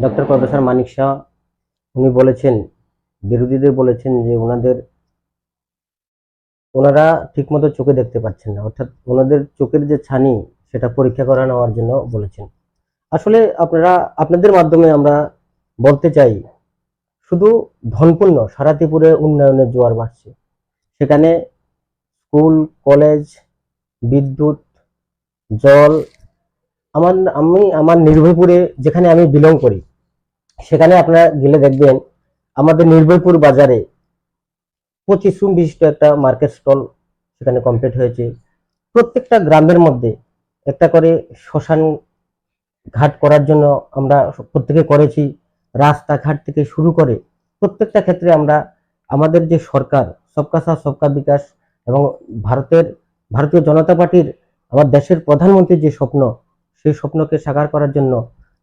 Doctor professor মানিক শাহ, উনি বলেছেন, বিরোধীদের বলেছেন যে ওনাদের, ওনারা ঠিকমতো চোখে দেখতে পাচ্ছেন না। অর্থাৎ ওনাদের চোখের যে ছানি, সেটা পরীক্ষা করা নেওয়ার জন্য বলেছেন। আসলে আপনারা, আপনাদের মাধ্যমে আমরা বলতে চাই, শুধু ধনপূর্ণ সারা ত্রিপুরে উন্নয়নের জোয়ার বাড়ছে। সেখানে স্কুল, কলেজ, বিদ্যুৎ, জল, আমার, আমি, আমার নির্ভয়পুরে যেখানে আমি বিলং করি সেখানে আপনারা গেলে দেখবেন আমাদের নির্ভয়পুর বাজারে পঁচিশ রুম বিশিষ্ট একটা মার্কেট স্টল সেখানে কমপ্লিট হয়েছে। প্রত্যেকটা গ্রামের মধ্যে একটা করে শ্মশান ঘাট করার জন্য আমরা প্রত্যেকে করেছি। রাস্তাঘাট থেকে শুরু করে প্রত্যেকটা ক্ষেত্রে আমরা, আমাদের যে সরকার, সবকা সাথ, সবকা বিকাশ এবং ভারতের, ভারতীয় জনতা পার্টির, আমার দেশের প্রধানমন্ত্রীর যে স্বপ্ন, সেই স্বপ্নকে সাকার করার জন্য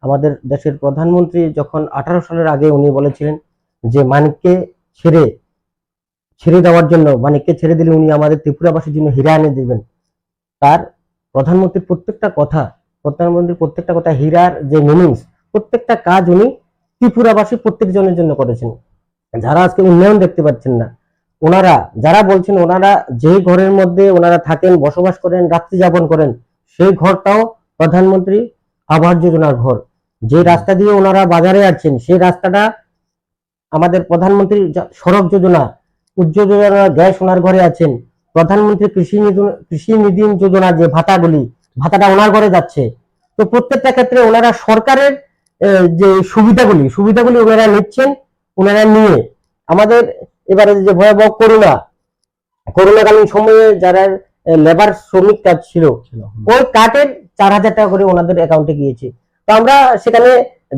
আমাদের দেশের প্রধানমন্ত্রী যখন আঠারো সালের আগে উনি বলেছিলেন যে মানিককে ছেড়ে ছেড়ে দেওয়ার জন্য, মানিককে ছেড়ে দিলে উনি আমাদের ত্রিপুরাবাসীর জন্য হীরা এনে দেবেন। তার প্রধানমন্ত্রীর প্রত্যেকটা কথা, প্রধানমন্ত্রীর প্রত্যেকটা কথা, হীরার যে মিনিংস প্রত্যেকটা কাজ উনি ত্রিপুরাবাসী প্রত্যেকজনের জন্য করেছেন। যারা আজকে উন্নয়ন দেখতে পাচ্ছেন না, ওনারা, যারা বলছেন ওনারা যে ঘরের মধ্যে ওনারা থাকেন, বসবাস করেন, রাত্রি যাপন করেন, সেই ঘরটাও প্রধানমন্ত্রী আবাস যোজনার ঘর। যে রাস্তা দিয়ে ওনারা বাজারে আছেন সেই রাস্তাটা আমাদের প্রধানমন্ত্রী সড়ক যোজনা উজ্জ্বল যোজনা গ্যাস ওনার ঘরে আছেন। প্রধানমন্ত্রী কৃষি কৃষি নিধি যোজনা যে ভাতাগুলি ভাতাটা ওনার ঘরে যাচ্ছে। তো প্রত্যেকটা ক্ষেত্রে ওনারা সরকারের যে সুবিধাগুলি সুবিধাগুলি ওনারা নিচ্ছেন ওনারা নিয়ে। আমাদের এবারে যে ভয়াবহ করোনা করোনাকালীন সময়ে যারা লেবার শ্রমিক কাজ ছিল ওই কার্ডের চার হাজার টাকা করে ওনাদের অ্যাকাউন্টে গিয়েছে। তো আমরা সেখানে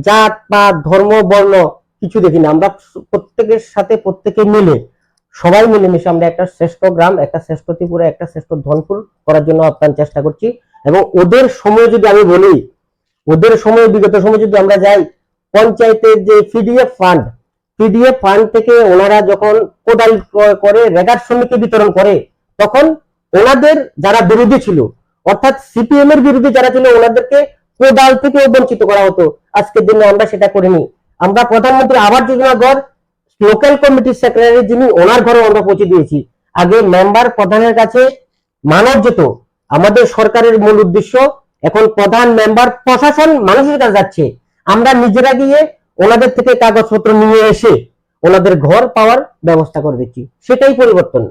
জাত, পাত, ধর্ম, বর্ণ কিছু দেখি না। আমরা প্রত্যেকের সাথে প্রত্যেকে মিলে, সবাই মিলেমিশে আমরা একটা শ্রেষ্ঠ গ্রাম, একটা শ্রেষ্ঠ ত্রিপুরা, একটা শ্রেষ্ঠ ধনপুর করার জন্য আপ্রাণ চেষ্টা করছি। এবং ওদের সময় যদি আমি বলি, ওদের সময়, বিগত সময় যদি আমরা যাই, পঞ্চায়েতের যে পিডিএফ ফান্ড পিডিএফ ফান্ড থেকে ওনারা যখন কোদাল করে, রেগার শ্রমিককে বিতরণ করে, তখন ওনাদের যারা বিরোধী ছিল, অর্থাৎ সিপিএম এর বিরোধী যারা ছিল, ওনাদেরকে কোদাল থেকে বঞ্চিত করা হতো, আজকের দিনে আমরা সেটা করিনি। আমরা প্রধানমন্ত্রী আবাস যোজনা ঘর লোকাল কমিটির সেক্রেটারি যিনি, ওনার ঘরে আমরা পৌঁছে দিয়েছি। আগে মেম্বার প্রধানের কাছে মানব যেত। আমাদের সরকারের মূল উদ্দেশ্য এখন প্রধান মেম্বার প্রশাসন মানুষের কাছে যাচ্ছে। আমরা নিজেরা গিয়ে ওনাদের থেকে কাগজপত্র নিয়ে এসে ওনাদের ঘর পাওয়ার ব্যবস্থা করে দিচ্ছি। সেটাই পরিবর্তন।